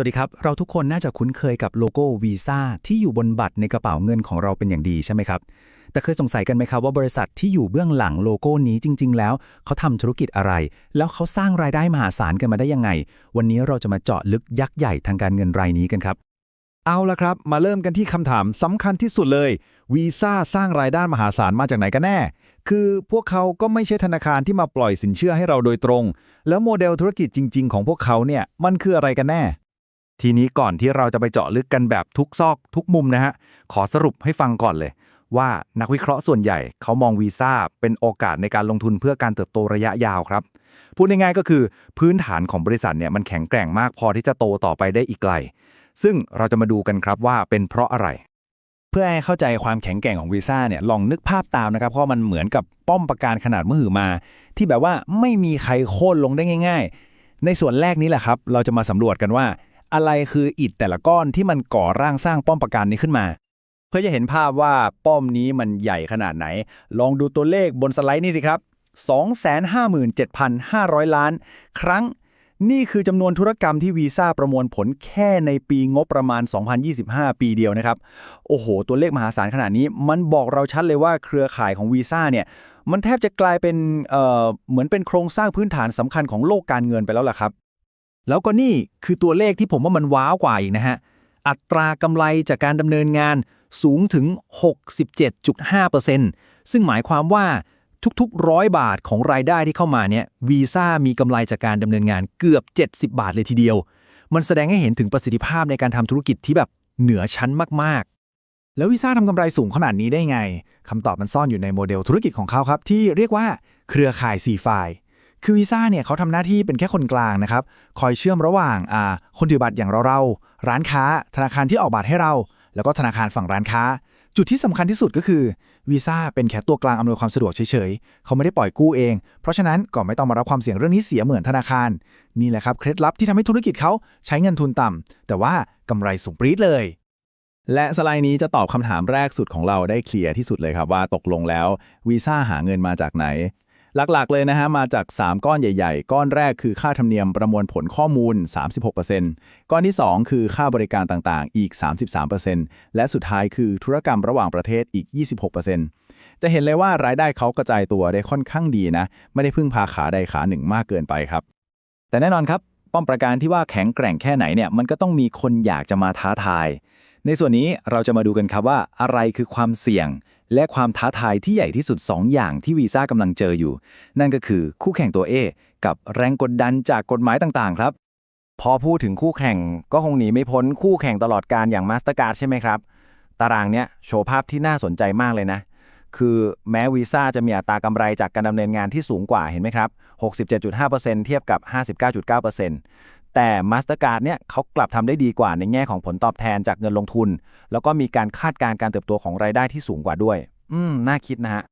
วัสดีครับ เราทุกคนน่าจะคุ้นเคยกับโลโก้วีซ่าที่อยู่บนบัตรในกระเป๋าเงินของเราเป็นอย่างดีใช่ไหมครับ แต่เคยสงสัยกันไหมครับว่าบริษัทที่อยู่เบื้องหลังโลโก้นี้จริง ๆ แล้ว เขาทำธุรกิจอะไร แล้วเขาสร้างรายได้มหาศาลกันมาได้ยังไง วันนี้เราจะมาเจาะลึกยักษ์ใหญ่ทางการเงินรายนี้กันครับ เอาละครับ มาเริ่มกันที่คำถามสำคัญที่สุดเลยวีซ่าสร้างรายได้มหาศาลมาจากไหนกันแน่ คือพวกเขาก็ไม่ใช่ธนาคารที่มาปล่อยสินเชื่อให้เราโดยตรง แล้วโมเดลธุรกิจจริง ๆ ของพวกเขาเนี่ยมันคืออะไรกันแน่ ทีนี้ก่อนที่เราจะไปเจาะลึกกันแบบทุกซอกทุกมุมนะฮะ ขอสรุปให้ฟังก่อนเลย ว่านักวิเคราะห์ส่วนใหญ่เขามองวีซ่าเป็นโอกาสในการลงทุนเพื่อการเติบโตระยะยาวครับ พูดง่ายๆก็คือพื้นฐานของบริษัทเนี่ยมันแข็งแกร่งมากพอที่จะโตต่อไปได้อีกไกล ซึ่งเราจะมาดูกันครับว่าเป็นเพราะอะไร เพื่อให้เข้าใจความแข็งแกร่งของวีซ่าเนี่ยลองนึกภาพตามนะครับเพราะมันเหมือนกับป้อมปราการขนาดมหึมา ที่แบบว่าไม่มีใครโค่นลงได้ง่าย ๆ ในส่วนแรกนี้แหละครับ เราจะมาสำรวจกันว่า อะไรคืออิฐแต่ละก้อนที่มันก่อร่างสร้างป้อมปราการนี้ขึ้นมา เพื่อจะเห็นภาพว่าป้อมนี้มันใหญ่ขนาดไหน ลองดูตัวเลขบนสไลด์นี่สิครับ 257,500 ล้าน ครั้ง นี่คือจำนวนธุรกรรมที่วีซ่าประมวลผลแค่ในปีงบประมาณ 2025 ปีเดียวนะครับ โอ้โห ตัวเลขมหาศาลขนาดนี้ มันบอกเราชัดเลยว่าเครือข่ายของวีซ่าเนี่ยมันแทบจะกลายเป็นเอ่อเหมือนเป็นโครงสร้างพื้นฐานสำคัญของโลกการเงินไปแล้วล่ะครับ แล้วก็นี่คือตัวเลขที่ผมว่ามันว้าวกว่าอีกนะฮะ อัตรากำไรจากการดำเนินงานสูงถึง 67.5%ซึ่งหมายความว่าทุกๆร้อยบาทของรายได้ที่เข้ามาเนี่ยวีซ่ามีกำไรจากการดำเนินงานเกือบ 70 บาทเลยทีเดียว มันแสดงให้เห็นถึงประสิทธิภาพในการทำธุรกิจที่แบบเหนือชั้นมากๆ แล้ววีซ่าทำกำไรสูงขนาดนี้ได้ไงคำตอบมันซ่อนอยู่ในโมเดลธุรกิจของเขาครับ ที่เรียกว่าเครือข่าย4ฝ่าย คือวีซ่าเนี่ยเขาทำหน้าที่เป็นแค่คนกลางนะครับ คอยเชื่อมระหว่างอ่าคนถือบัตรอย่างเราเราร้านค้า ธนาคารที่ออกบัตรให้เรา แล้วก็ธนาคารฝั่งร้านค้า จุดที่สำคัญที่สุดก็คือวีซ่าเป็นแค่ตัวกลางอำนวยความสะดวกเฉยๆ เขาไม่ได้ปล่อยกู้เอง เพราะฉะนั้นก็ไม่ต้องมารับความเสี่ยงเรื่องนี้เสียเหมือนธนาคาร นี่แหละครับเคล็ดลับที่ทำให้ธุรกิจเขาใช้เงินทุนต่ำแต่ว่ากำไรสูงปรี๊ดเลยและสไลด์นี้จะตอบคำถามแรกสุดของเราได้เคลียร์ที่สุดเลยครับว่าตกลงแล้ววีซ่าหาเงินมาจากไหน หลักๆ เลยนะฮะ มาจาก 3 ก้อนใหญ่ ๆ ก้อนแรกคือค่าธรรมเนียมประมวลผลข้อมูล 36%ก้อนที่ 2 คือค่าบริการต่างๆ อีก 33%และสุดท้ายคือธุรกรรมระหว่างประเทศอีก 26%จะเห็นเลยว่ารายได้เขากระจายตัวได้ค่อนข้างดีนะ ไม่ได้พึ่งพาขาใดขาหนึ่งมากเกินไปครับ แต่แน่นอนครับ ป้อมประการที่ว่าแข็งแกร่งแค่ไหนเนี่ยมันก็ต้องมีคนอยากจะมาท้าทาย ในส่วนนี้เราจะมาดูกันครับว่าอะไรคือความเสี่ยง และความท้าทายที่ใหญ่ที่สุด 2 อย่างที่วีซ่ากำลังเจออยู่ นั่นก็คือคู่แข่งตัว A กับแรงกดดันจากกฎหมายต่างๆ ครับ พอพูดถึงคู่แข่งก็คงหนีไม่พ้นคู่แข่งตลอดการอย่าง Mastercard ใช่ไหมครับ ตารางเนี้ยโชว์ภาพที่น่าสนใจมากเลยนะ คือแม้วีซ่าจะมีอัตรากำไรจากการดำเนินงานที่สูงกว่าเห็นไหมครับ 67.5%เทียบกับ 59.9% แต่ Mastercard เนี่ยเขากลับทำได้ดีกว่าในแง่ของผลตอบแทนจากเงินลงทุน แล้วก็มีการคาดการณ์การเติบโตของรายได้ที่สูงกว่าด้วย อืม น่าคิดนะฮะ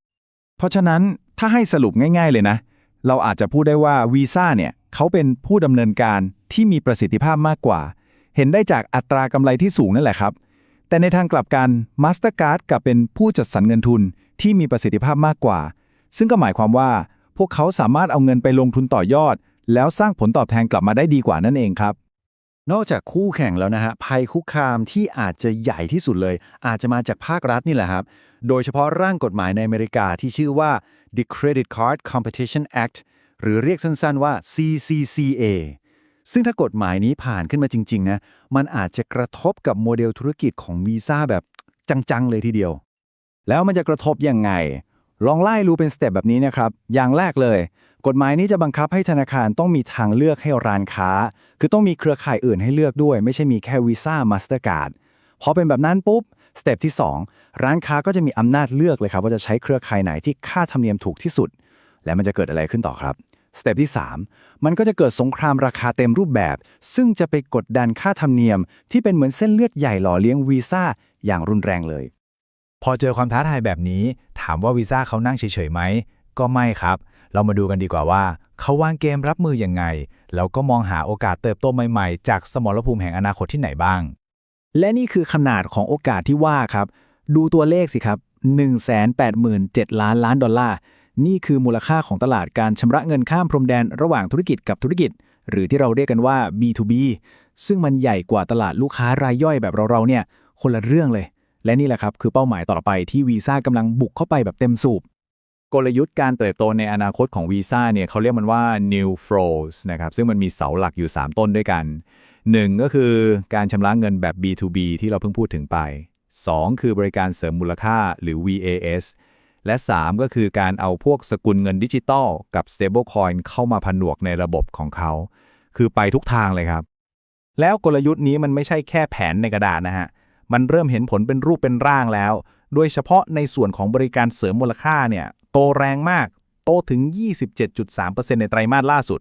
เพราะฉะนั้นถ้าให้สรุปง่าย ๆเลยนะ เราอาจจะพูดได้ว่าวีซ่าเนี่ยเขาเป็นผู้ดำเนินการที่มีประสิทธิภาพมากกว่า เห็นได้จากอัตรากำไรที่สูงนั่นแหละครับ แต่ในทางกลับกัน Mastercard กลับเป็นผู้จัดสรรเงินทุนที่มีประสิทธิภาพมากกว่า ซึ่งก็หมายความว่า พวกเขาสามารถเอาเงินไปลงทุนต่อยอด แล้วสร้างผลตอบแทนกลับมาได้ดีกว่านั่นเองครับ นอกจากคู่แข่งแล้วนะฮะภัยคุกคามที่อาจจะใหญ่ที่สุดเลย อาจจะมาจากภาครัฐนี่แหละครับ โดยเฉพาะร่างกฎหมายในอเมริกาที่ชื่อว่า The Credit Card Competition Act หรือเรียกสั้นๆว่า CCCA ซึ่งถ้ากฎหมายนี้ผ่านขึ้นมาจริงๆนะ มันอาจจะกระทบกับโมเดลธุรกิจของวีซ่าแบบจังๆ เลยทีเดียว แล้วมันจะกระทบยังไง ลองไล่รูเป็นสเต็ปแบบนี้นะครับ อย่างแรกเลย กฎหมายนี้จะบังคับให้ธนาคารต้องมีทางเลือกให้ร้านค้า คือต้องมีเครือข่ายอื่นให้เลือกด้วย ไม่ใช่มีแค่วีซ่ามาสเตอร์การ์ดพอเป็นแบบนั้นปุ๊บสเต็ปที่ 2 ร้านค้าก็จะมีอำนาจเลือกเลยครับ ว่าจะใช้เครือข่ายไหนที่ค่าธรรมเนียมถูกที่สุด และมันจะเกิดอะไรขึ้นต่อครับสเต็ปที่ 3 มันก็จะเกิดสงครามราคาเต็มรูปแบบ ซึ่งจะไปกดดันค่าธรรมเนียม ที่เป็นเหมือนเส้นเลือดใหญ่หล่อเลี้ยงวีซ่าอย่างรุนแรงเลย พอเจอความท้าทายแบบนี้ ถามว่าวีซ่าเขานั่งเฉยๆไหมก็ไม่ครับ เรามาดูกันดีกว่าว่า เขาวางเกมรับมือยังไง แล้วก็มองหาโอกาสเติบโตใหม่ๆ จากสมรภูมิแห่งอนาคตที่ไหนบ้าง และนี่คือขนาดของโอกาสที่ว่าครับ ดูตัวเลขสิครับ 187,000 ล้านล้านดอลลาร์ นี่คือมูลค่าของตลาดการชำระเงินข้ามพรมแดนระหว่างธุรกิจกับธุรกิจ หรือที่เราเรียกกันว่า B2B ซึ่งมันใหญ่กว่าตลาดลูกค้ารายย่อยแบบเราๆเนี่ยคนละเรื่องเลย และนี่แหละครับคือเป้าหมายต่อไปที่วีซ่ากำลังบุกเข้าไปแบบเต็มสูบ กลยุทธ์การเติบโตในอนาคตของวีซ่าเนี่ยเขาเรียกมันว่า new flows นะครับ ซึ่งมันมีเสาหลักอยู่ 3 ต้นด้วยกัน 1 ก็คือการชำระเงินแบบ B2B ที่เราเพิ่งพูดถึงไป 2 คือบริการเสริมมูลค่าหรือ VAS และ 3 ก็คือการเอาพวกสกุลเงินดิจิตอลกับ stablecoin เข้ามาผนวกในระบบของเขา คือไปทุกทางเลยครับ แล้วกลยุทธ์นี้มันไม่ใช่แค่แผนในกระดาษนะฮะ มันเริ่มเห็นผลเป็นรูปเป็นร่างแล้ว โดยเฉพาะในส่วนของบริการเสริมมูลค่าเนี่ย โตแรงมาก โตถึง 27.3%ในไตรมาสล่าสุด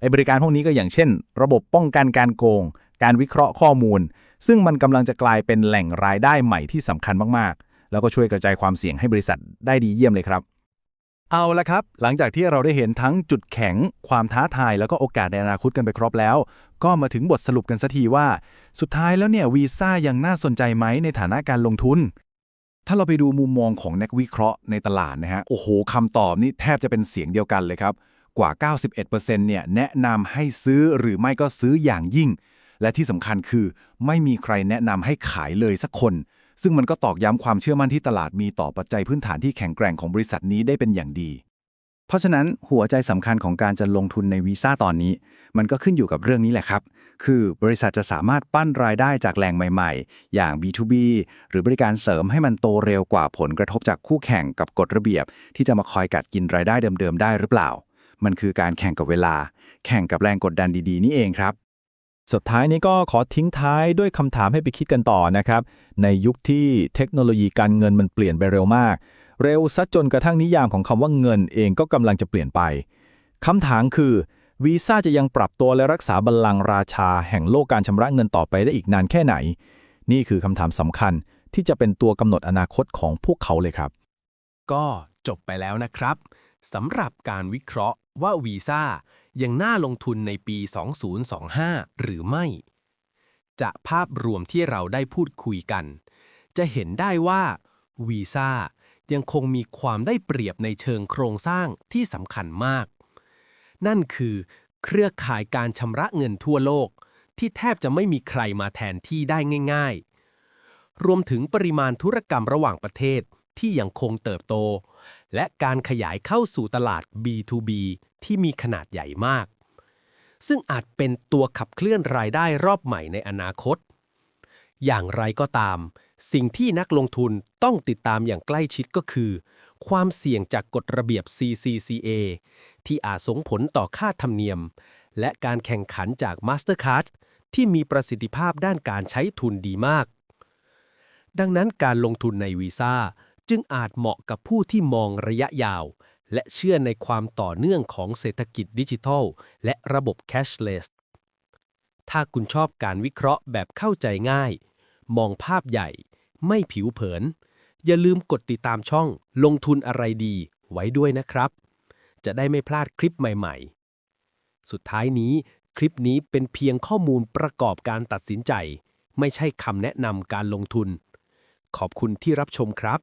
ไอบริการพวกนี้ก็อย่างเช่น ระบบป้องกันการโกง การวิเคราะห์ข้อมูล ซึ่งมันกำลังจะกลายเป็นแหล่งรายได้ใหม่ที่สำคัญมากๆ แล้วก็ช่วยกระจายความเสี่ยงให้บริษัทได้ดีเยี่ยมเลยครับ เอาละครับ หลังจากที่เราได้เห็นทั้งจุดแข็ง ความท้าทาย แล้วก็โอกาสในอนาคตกันไปครบแล้ว ก็มาถึงบทสรุปกันสักทีว่า สุดท้ายแล้วเนี่ยวีซ่ายังน่าสนใจไหมในฐานะการลงทุน ถ้าเราไปดูมุมมองของนักวิเคราะห์ในตลาดนะฮะ โอ้โหคำตอบนี่แทบจะเป็นเสียงเดียวกันเลยครับ กว่า 91%เนี่ยแนะนำให้ซื้อหรือไม่ก็ซื้ออย่างยิ่ง และที่สำคัญคือ ไม่มีใครแนะนำให้ขายเลยสักคน ซึ่งมันก็ตอกย้ำความเชื่อมั่นที่ตลาดมีต่อปัจจัยพื้นฐานที่แข็งแกร่งของบริษัทนี้ได้เป็นอย่างดี เพราะฉะนั้นหัวใจสำคัญของการจะลงทุนในวีซ่าตอนนี้ มันก็ขึ้นอยู่กับเรื่องนี้แหละครับ คือบริษัทจะสามารถปั้นรายได้จากแหล่งใหม่ ๆ อย่าง B2B หรือบริการเสริมให้มันโตเร็วกว่าผลกระทบจากคู่แข่งกับกฎระเบียบ ที่จะมาคอยกัดกินรายได้เดิมๆ ได้หรือเปล่า มันคือการแข่งกับเวลา แข่งกับแรงกดดันดีๆ นี่เองครับ สุดท้ายนี้ก็ขอทิ้งท้ายด้วยคำถามให้ไปคิดกันต่อนะครับ ในยุคที่เทคโนโลยีการเงินมันเปลี่ยนไปเร็วมาก เร็วซะจนกระทั่งนิยามของคำว่าเงินเองก็กำลังจะเปลี่ยนไปคำถามคือ วีซ่าจะยังปรับตัวและรักษาบัลลังก์ราชาแห่งโลกการชำระเงินต่อไปได้อีกนานแค่ไหน นี่คือคำถามสำคัญที่จะเป็นตัวกำหนดอนาคตของพวกเขาเลยครับ ก็จบไปแล้วนะครับสำหรับการวิเคราะห์ว่าวีซ่ายังน่าลงทุนในปี 2025 หรือไม่ จะภาพรวมที่เราได้พูดคุยกัน จะเห็นได้ว่าวีซ่ายังคงมีความได้เปรียบในเชิงโครงสร้างที่สำคัญมาก นั่นคือ เครือข่ายการชำระเงินทั่วโลก ที่แทบจะไม่มีใครมาแทนที่ได้ง่าย ๆ รวมถึงปริมาณธุรกรรมระหว่างประเทศที่ยังคงเติบโต และการขยายเข้าสู่ตลาด B2B ที่มีขนาดใหญ่มาก ซึ่งอาจเป็นตัวขับเคลื่อนรายได้รอบใหม่ในอนาคต อย่างไรก็ตาม สิ่งที่นักลงทุนต้องติดตามอย่างใกล้ชิดก็คือ ความเสี่ยงจากกฎระเบียบ CCCA ที่อาจส่งผลต่อค่าธรรมเนียม และการแข่งขันจาก Mastercard ที่มีประสิทธิภาพด้านการใช้ทุนดีมาก ดังนั้นการลงทุนในวีซ่าจึงอาจเหมาะกับผู้ที่มองระยะยาว และเชื่อในความต่อเนื่องของเศรษฐกิจดิจิทัล และระบบ cashless ถ้าคุณชอบการวิเคราะห์แบบเข้าใจง่าย มองภาพใหญ่ ไม่ผิวเผิน อย่าลืมกดติดตามช่องลงทุนอะไรดีไว้ด้วยนะครับ จะได้ไม่พลาดคลิปใหม่ๆ สุดท้ายนี้คลิปนี้เป็นเพียงข้อมูลประกอบการตัดสินใจ ไม่ใช่คำแนะนำการลงทุน ขอบคุณที่รับชมครับ